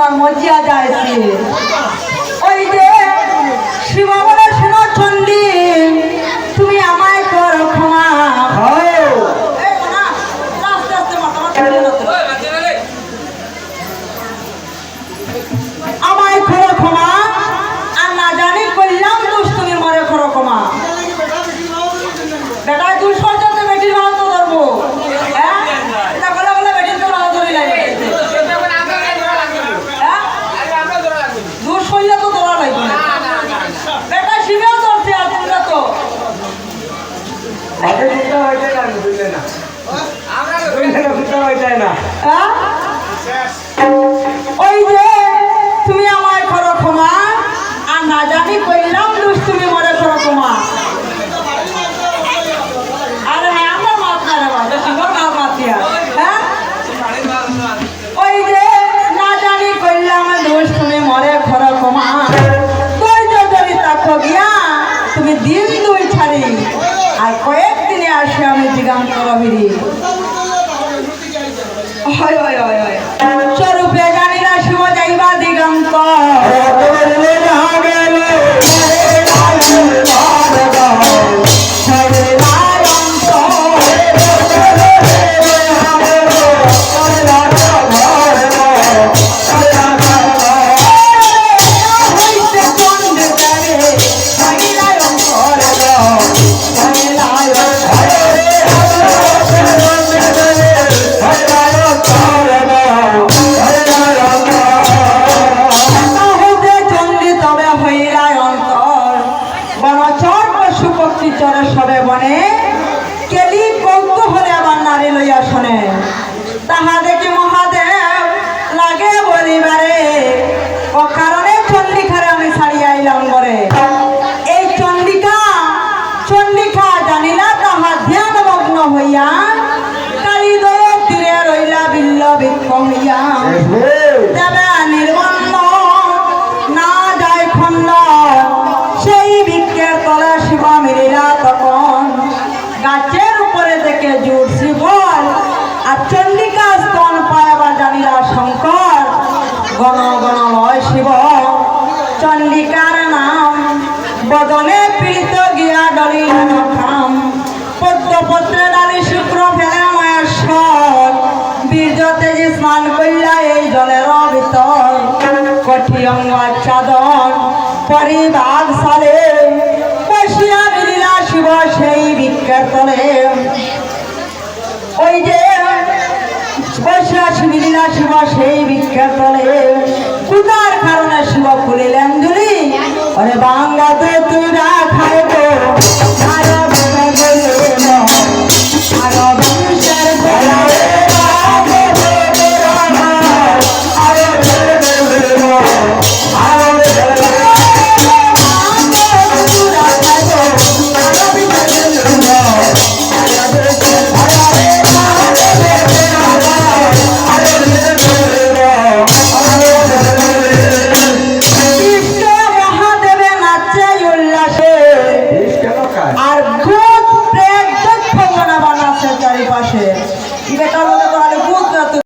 তোমার মজিয়া যায় ওই যে বলে শোনো চন্ডী তুমি আমায় করো ক্ষমা হ্যাঁ এই না, আস্তে আস্তে মাথা মাথা তুলে নাও তো। আমায় করো ক্ষমা আর না জানি কইলাম দোষ তুমি মরে করো ক্ষমা বেটা তুই সরকারতে বেটির ভাও তো ধরবো হ্যাঁ এটা বলে বলে বেটির তো ভাও ধরি লাগে হ্যাঁ দোষ হইলে তো ধরা লাগবে না বেটা শিবেও ধরছে আর তোমরা তো মাঠে দিতে হইতে না বুঝলে না বুঝলে দিতে হইতে না। হ্যাঁ? ওই যে তুমি আমায় করো ক্ষমা, আর না জানি কইলাম দোষ তুমি মরে করো ক্ষমা। আরে হ্যাঁ আমার মাত না রে হ্যাঁ? ওই যে না জানি কইলাম দোষ তুমি মরে করো ক্ষমা। ধৈর্য ধরি তাকো গিয়া তুমি দিন দুই ছাড়ি, আর কয়েকদিনে আসে আমি জিগাম করবিরি হয় হয় হয় হয় স্বরূপে পশু পক্ষী চরে সবে বনে নাম। বদনে পীড়িত গিয়া ডলিল খাম পদ্মপত্রে ডালি শুক্র ফেলে মহেশ্বর বীর্যতে যে স্নান কইলা এই জলের ভিতর। কঠি অঙ্গ চাদন পরিবাগ সালে। বসিয়া মিলিলা শিব সেই বৃক্ষের তলে। ওই যে বসিয়া মিলিলা শিব সেই বৃক্ষের তলে। বলদ তুরা